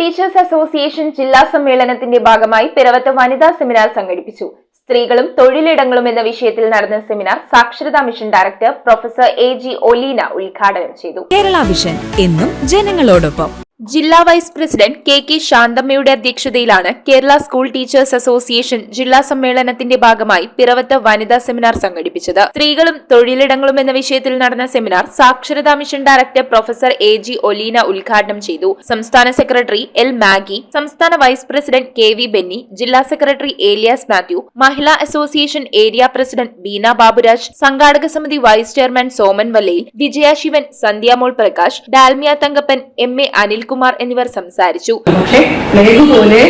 Teachers association ജില്ലാ സമ്മേളനത്തിന്റെ ഭാഗമായി പിറവത്ത് വനിതാ സെമിനാർ സംഘടിപ്പിച്ചു. സ്ത്രീകളും തൊഴിലിടങ്ങളും എന്ന വിഷയത്തിൽ നടന്ന സെമിനാർ സാക്ഷരതാ mission director professor A G Oleena ഉദ്ഘാടനം ചെയ്തു. കേരള വിഷൻ എന്നും ജനങ്ങളോടൊപ്പം. ജില്ലാ വൈസ് പ്രസിഡന്റ് കെ കെ ശാന്തമ്മയുടെ അധ്യക്ഷതയിലാണ് കേരള സ്കൂൾ ടീച്ചേഴ്സ് അസോസിയേഷൻ ജില്ലാ സമ്മേളനത്തിന്റെ ഭാഗമായി പിറവത്ത് വനിതാ സെമിനാർ സംഘടിപ്പിച്ചത്. സ്ത്രീകളും തൊഴിലിടങ്ങളും എന്ന വിഷയത്തിൽ നടന്ന സെമിനാർ സാക്ഷരതാ mission director professor A G Oleena ഉദ്ഘാടനം ചെയ്തു. സംസ്ഥാന സെക്രട്ടറി എൽ മാഗി സംസ്ഥാന vice president K V Benny ജില്ലാ secretary Elias Mathew Mahila association area president Beena Baburaj സംഘാടക സമിതി vice chairman Soman Vallayil Vijaya Sivan Sandhyamol Prakash Dalmia Thankappan M A Anilkumar എന്നിവർ സംസാരിച്ചു. Plague പോലെ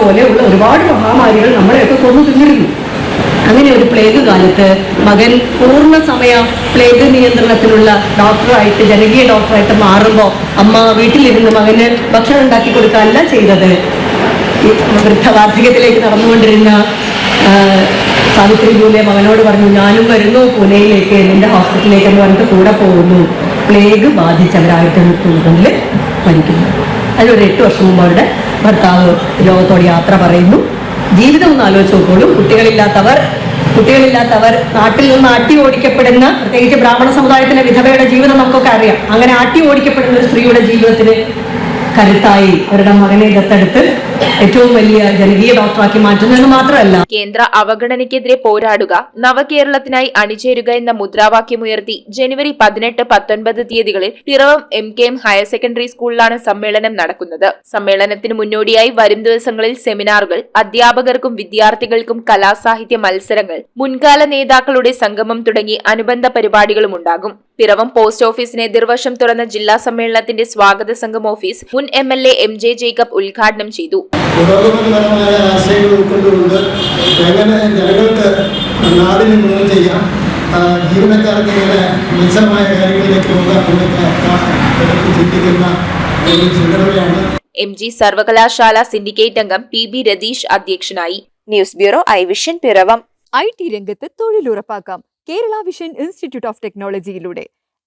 പോലെ ഉള്ള ഒരുപാട് മഹാമാരികൾ നമ്മളെയൊക്കെ കൊന്നു തിന്നിരുന്നു. അങ്ങനെ ഒരു പ്ലേഗ് കാലത്ത് മകൻ പൂർണ സമയ പ്ലേഗ് നിയന്ത്രണത്തിലുള്ള ഡോക്ടറായിട്ട് ജനകീയ ഡോക്ടറായിട്ട് മാറുമ്പോൾ അമ്മ വീട്ടിലിരുന്ന് മകന് ഭക്ഷണം ഉണ്ടാക്കി കൊടുക്കാനല്ല ചെയ്തത്. വൃദ്ധവാർദ്ധക്യത്തിലേക്ക് നടന്നുകൊണ്ടിരുന്ന സാവിത്രി ജൂലെ മകനോട് പറഞ്ഞു ഞാനും വരുന്നു പൂനെയിലേക്ക് എന്റെ ഹോസ്പിറ്റലിലേക്ക് എന്ന് പറഞ്ഞിട്ട് കൂടെ പോകുന്നു. പ്ലേഗ് ബാധിച്ചവരായിട്ട് നിൽക്കുന്നതിൽ മരിക്കുന്നു. അതിലൊരു എട്ട് വർഷം മുമ്പ് അവരുടെ ഭർത്താവ് ലോകത്തോട് യാത്ര പറയുന്നു. ജീവിതം ഒന്ന് ആലോചിച്ച് നോക്കോളൂ കുട്ടികളില്ലാത്തവർ കുട്ടികളില്ലാത്തവർ നാട്ടിൽ നിന്ന് ആട്ടി ഓടിക്കപ്പെടുന്ന പ്രത്യേകിച്ച് ബ്രാഹ്മണ സമുദായത്തിലെ വിധവയുടെ ജീവിതം നമുക്കൊക്കെ അറിയാം. അങ്ങനെ ആട്ടി ഓടിക്കപ്പെടുന്ന ഒരു സ്ത്രീയുടെ ജീവിതത്തിന് കരുത്തായി അവരുടെ മകനെ ദത്തെടുത്ത് ഏറ്റവും വലിയ ജനകീയ ഡോക്ടറാക്കി മാറ്റുന്നതെന്ന് മാത്രമല്ല. കേന്ദ്ര അവഗണനയ്ക്കെതിരെ പോരാടുക നവകേരളത്തിനായി അണിചേരുക എന്ന മുദ്രാവാക്യമുയർത്തി ജനുവരി പതിനെട്ട് പത്തൊൻപത് തീയതികളിൽ Piravom M K M higher secondary സ്കൂളിലാണ് സമ്മേളനം നടക്കുന്നത്. സമ്മേളനത്തിന് മുന്നോടിയായി വരും ദിവസങ്ങളിൽ സെമിനാറുകൾ അധ്യാപകർക്കും വിദ്യാർത്ഥികൾക്കും കലാസാഹിത്യ മത്സരങ്ങൾ മുൻകാല നേതാക്കളുടെ സംഗമം തുടങ്ങി അനുബന്ധ പരിപാടികളും ഉണ്ടാകും. പിറവം പോസ്റ്റ് ഓഫീസിന് എതിർവശം തുറന്ന ജില്ലാ സമ്മേളനത്തിന്റെ സ്വാഗത സംഘം ഓഫീസ് മുൻ M L A M J Jacob ഉദ്ഘാടനം ചെയ്തു. പുരോഗമനപരമായ ആശയങ്ങൾ ഉൾക്കൊണ്ടുകൊണ്ട് എങ്ങനെ ജനങ്ങൾക്ക് നാടിന് ഗുണം ചെയ്യാം ജീവനക്കാർക്ക് ഇങ്ങനെ മെച്ചമായ കാര്യങ്ങളിലേക്ക് പോകാം എന്നൊക്കെ ചിന്തിക്കുന്ന ഒരു ചിന്തയാണ് എം ജി സർവകലാശാല സിൻഡിക്കേറ്റ് അംഗം പി ബി രതീഷ് അധ്യക്ഷനായി. News bureau I vision Piravom. I T രംഗത്ത് തൊഴിലുറപ്പാക്കാം. Kerala vision institute of ടെക്നോളജിയിലൂടെ